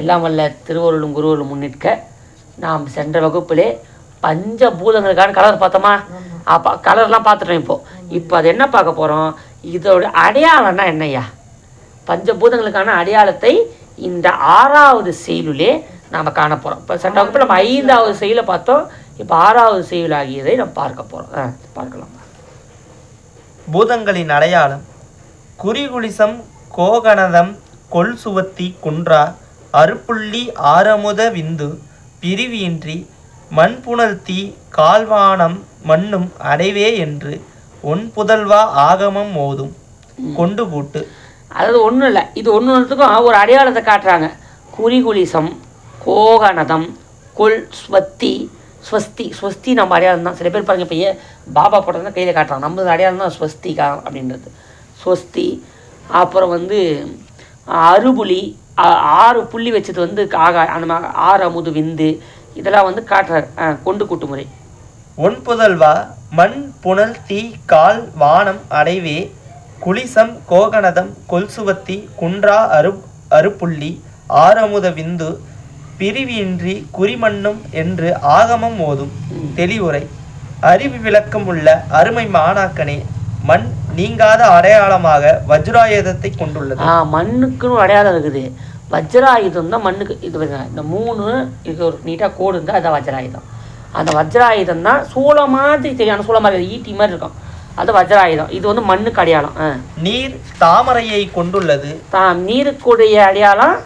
எல்லாம் வல்ல திருவருளும் குருவருளும் முன்னிற்க நாம் சென்ற வகுப்பிலே பஞ்சபூதங்களுக்கான கலர் பார்த்தோமா? அப்போ கலர்லாம் பார்த்துட்டோம் இப்போ. இப்போ அது என்ன பார்க்க போகிறோம் இதோட அடையாளம்னா என்னய்யா? பஞ்சபூதங்களுக்கான அடையாளத்தை இந்த ஆறாவது செயலிலே நாம் காண போகிறோம் இப்போ சென்ற வகுப்பில் நம்ம ஐந்தாவது செயலை பார்த்தோம். இப்போ ஆறாவது செயல் ஆகியதை நம்ம பார்க்க போகிறோம் பார்க்கலாம். பூதங்களின் அடையாளம் குறிகுலிசம் கோகணதம் கொல் சுவத்தி குன்றா அருப்புள்ளி ஆரமுத விந்து பிரிவியின்றி மண்புணல் தீ கால்வானம் மண்ணும் அடைவே என்று ஒன் புதல்வா ஆகமம் மோதும் கொண்டு கூட்டு அதாவது ஒன்றும் இல்லை. இது ஒன்று ஒன்றுத்துக்கும் ஒரு அடையாளத்தை காட்டுறாங்க. குறிகுலிசம் கோகனதம் கொல் ஸ்வத்தி ஸ்வஸ்தி ஸ்வஸ்தி நம்ம அடையாளம் தான். சில பேர் பாருங்க இப்போ ஏன் பாபா போட்டதான் கையில் காட்டுறாங்க. நம்ம அடையாளம் தான் ஸ்வஸ்திகா அப்படின்றது. ஸ்வஸ்தி அப்புறம் வந்து அறுபுலி ஆறு புள்ளி வச்சது வந்து ஆகா மாதிரி ஆறு அமுது விந்து இதெல்லாம் வந்து காட்டுறாரு. கொண்டு கூட்டு முறை. ஒன் புதல்வா மண் புனல் தீ கால் வானம் அடைவே குலிசம் கோகனதம் கொல்சுவத்தி குன்றா அரு அருப்புள்ளி ஆரமுத விந்து பிரிவியின்றி குறிமண்ணும் என்று ஆகமம் மோதும் தெளிவுரை. அறிவு விளக்கம் உள்ள அருமை மாணாக்கனே மண் நீங்காத அடையாளமாக வஜ்ராயுதத்தை கொண்டுள்ளது. ஆ மண்ணுக்குன்னு அடையாளம் இருக்குது. வஜ்ராயுதம் தான் மண்ணுக்கு இது பாருங்க இந்த மூணு இது ஒரு நீட்டாக கோடு இருந்தால் அதான் வஜ்ராயுதம். அந்த வஜ்ராயுதம் தான் சூளம் மாதிரி தெரியும். சூளம் மாதிரி ஈட்டி மாதிரி இருக்கும். அது வஜ்ராயுதம். இது வந்து மண்ணுக்கு அடையாளம். நீர் தாமரையை கொண்டுள்ளது. தா நீருக்குடைய அடையாளம்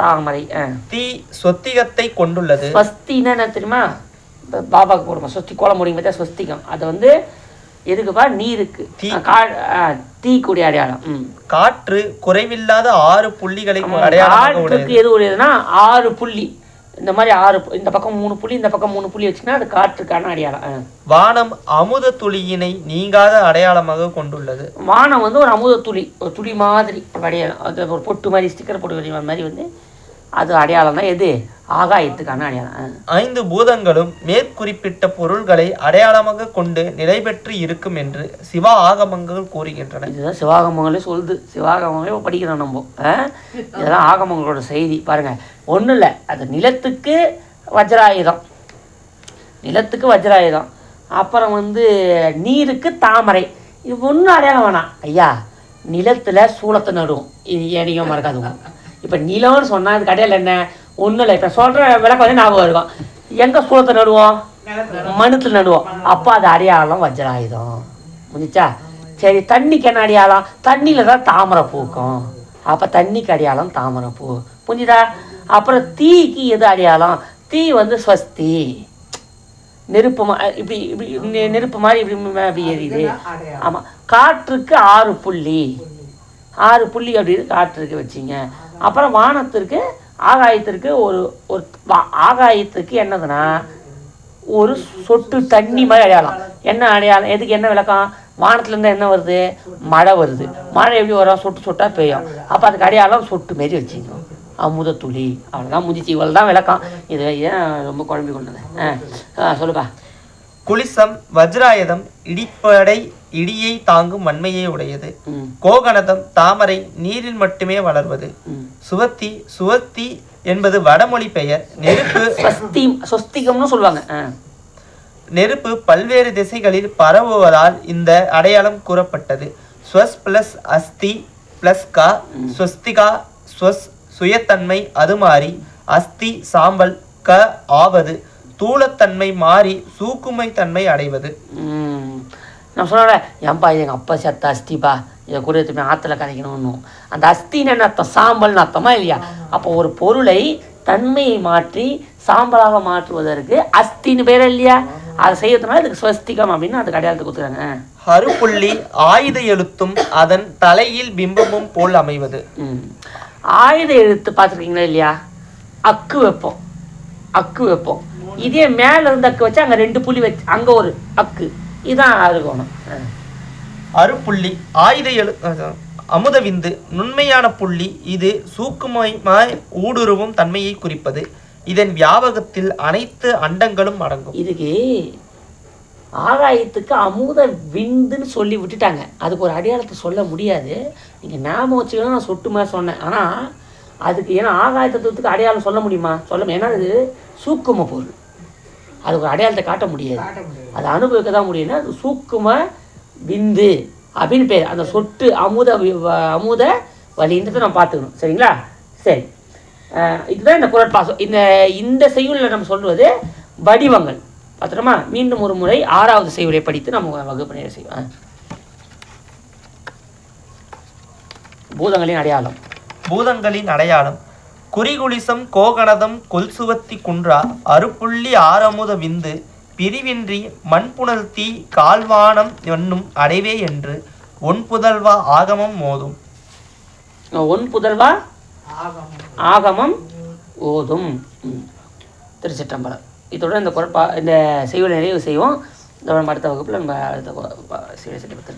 தாமரை. தீ சொத்திகத்தை கொண்டுள்ளது. ஸ்வஸ்தின்னா என்ன தெரியுமா? பாபாவுக்கு போடுமா? ஸ்வஸ்தி கோலம் முடியும் பார்த்தா ஸ்வஸ்திகம். அது வந்து எதுக்குப்பா நீருக்கு தீ. ஆ, கா ஆ, தீக்குடைய அடையாளம். காற்று குறைவில்லாத ஆறு புள்ளிகளை காற்றுக்கு எது உடையதுன்னா ஆறு புள்ளி. இந்த மாதிரி ஆறு இந்த பக்கம் மூணு புள்ளி இந்த பக்கம் மூணு புள்ளி வச்சுன்னா அது காற்றுக்கான அடையாளம். வானம் அமுத துளியினை நீங்காத அடையாளமாக கொண்டுள்ளது. வானம் வந்து ஒரு அமுத துளி ஒரு துளி மாதிரி அடையாளம் அது ஒரு பொட்டு மாதிரி ஸ்டிக்கர் போட்டு மாதிரி வந்து அது அடையாளம் தான். எது? ஆகாயத்துக்கான அடையாளம். ஐந்து பூதங்களும் மேற்குறிப்பிட்ட பொருள்களை அடையாளமாக கொண்டு நிலை பெற்று இருக்கும் என்று சிவா ஆகமங்கள் கூறுகின்றன. இதுதான் சிவாகமங்களே சொல்லுது. சிவாகமங்களே படிக்கிறோம் நம்ம? இதெல்லாம் ஆகமங்களோட செய்தி. பாருங்க. ஒன்றும் இல்லை. அது நிலத்துக்கு வஜ்ராயுதம். நிலத்துக்கு வஜ்ராயுதம். அப்புறம் வந்து நீருக்கு தாமரை. இது ஒன்றும் அடையாளம் வேணாம். ஐயா நிலத்தில் சூளத்தை நடுவோம். இது ஏனியும் மறக்காதுங்க. இப்போ நிலம்னு சொன்னால் இது கடையில் என்ன? ஒன்றும் இல்லை. இப்போ சொல்கிற விளக்கம் வந்து ஞாபகம் இருக்கும். எங்கே சூளத்தை நடுவோம்? மண்ணுத்தில் நடுவோம். அப்போ அது அடையாளம் வஜ்ராயுதம். முடிஞ்சா சரி தண்ணிக்கு என்ன அடையாளம்? தண்ணியில் தான் தாமரை பூக்கும். அப்போ தண்ணிக்கு அடையாளம் தாமரை பூ. புரிஞ்சுதா? அப்புறம் தீக்கு எது அடையாளம்? தீ வந்து ஸ்வஸ்தி. நெருப்பு இப்படி இப்படி நெருப்பு மாதிரி இப்படி அப்படி எரியுது ஆமாம் காற்றுக்கு ஆறு புள்ளி. ஆறு புள்ளி அப்படின்னு காற்றுக்கு வச்சிங்க. அப்புறம் வானத்திற்கு ஆகாயத்திற்கு ஒரு ஒரு வா- ஆகாயத்துக்கு என்னதுன்னா ஒரு சொட்டு தண்ணி மாதிரி அடையாளம். என்ன அடையாளம்? எதுக்கு என்ன விளக்கம்? வானத்துலேருந்து என்ன வருது? மழை வருது. மழை எப்படி வரும்? சொட்டு சொட்டா பெய்யும். அப்போ அதுக்கு அடையாளம் சொட்டு மாரி வச்சுக்கணும். அமுத துளி அவ்வளோதான் முடிச்சு இவ்வளோ தான் விளக்கம். இது ஏன் ரொம்ப குழம்பி கொண்டது? ஆ சொல்லுப்பா. குளிசம் வஜ்ராயுதம் இடிப்படை இடியை தாங்கும் வன்மையை உடையது. ம். கோகனதம் தாமரை நீரில் மட்டுமே வளர்வது. சுவத்தி சுவத்தி என்பது வடமொழி பெயர். நெருப்பு ஸ்வஸ்திகம்னு சொல்லுவாங்க. நெருப்பு பல்வேறு திசைகளில் பரவுவதால் இந்த அடையாளம் கூறப்பட்டது. ஸ்வஸ் பிளஸ் அஸ்தி பிளஸ் கா. ஸ்வஸ்திகா ஸ்வஸ் சுயத்தன்மை அது மாறி. அஸ்தி சாம்பல் க ஆவது. தூளத்தன்மை மாறி சூக்குமை தன்மை அடைவது. நான் சொன்னேன் ஏன்பா இது எங்கள் அப்பா செத்த அஸ்திப்பா? இதை கூட எடுத்துமே ஆற்றுல கரைக்கணும்னு. அந்த அஸ்தின்னு என்ன அர்த்தம்? சாம்பல்னு அர்த்தமா இல்லையா? அப்போ ஒரு பொருளை தன்மையை மாற்றி சாம்பலாக மாற்றுவதற்கு அஸ்தின்னு பேர் இல்லையா? அதை செய்யறதுனால இதுக்கு ஸ்வஸ்திகம் அப்படின்னு அதுக்கு அடையாளத்தை கொடுத்துருக்காங்க. ஹருப்புள்ளி ஆயுத எழுத்தும் அதன் தலையில் பிம்பமும் போல் அமைவது. ஆயுத எழுத்து பார்த்துருக்கீங்களா இல்லையா? அக்கு வைப்போம். அக்கு வைப்போம். இதே மேலே இருந்து அக்கு வச்சா அங்கே ரெண்டு புள்ளி வச்சு அங்கே ஒரு அக்கு. இதான் அருகோணம் ஆ. அருப்புள்ளி ஆயுத எழு அமுதவிந்து நுண்மையான புள்ளி இது சூக்குமமாய் ஊடுருவும் தன்மையை குறிப்பது. இதன் வியாபகத்தில் அனைத்து அண்டங்களும் அடங்கும். இதுக்கு ஆகாயத்துக்கு அமுத விந்துன்னு சொல்லி விட்டுட்டாங்க. அதுக்கு ஒரு அடையாளத்தை சொல்ல முடியாது. நீங்கள் ஞாபகம் வச்சுக்கணும் நான் சொட்டு மாதிரி சொன்னேன். ஆனால் அதுக்கு ஏன்னா ஆகாய தத்துவத்துக்கு அடையாளம் சொல்ல முடியுமா? சொல்ல முடியும்? ஏன்னா அது சூக்கும பொருள். அதுக்கு ஒரு அடையாளத்தை காட்ட முடியாது. அதை அனுபவிக்க தான் முடியும்னா அது சூக்கும விந்து அப்படின்னு பேர். அந்த சொட்டு அமுத வி- வ- அமுத வலின்றதை நம்ம பார்த்துக்கணும். சரிங்களா? சரி. இதுதான் இந்த குரட்பாசம். இந்த இந்த செய்யுளில் நம்ம சொல்வது வடிவங்கள். பார்த்துட்டோமா மீண்டும் ஒரு முறை ஆறாவது செய்யுளை படித்து நம்ம வகுப்பு நேரம் செய்வோம். பூதங்களின் அடையாளம். பூதங்களின் அடையாளம். குறிகுலிசம் கோகணதம் கொல்சுவத்தி குன்றா அறுப்புள்ளி ஆரமுத விந்து பிரிவின்றி மண்புணல் தீ கால்வானம் என்னும் அடைவே என்று ஒன்புதல்வா ஆகமம் மோதும் ஒன் புதல்வா ஆகமம் ஓதும். ம். திருச்சிற்றம்பலம் இதோட இந்த குரட்பா இந்த செய்யுளை நிறைவு செய்வோம். அடுத்த வகுப்பில் நம்ம அடுத்த செய்யுளை திருச்சி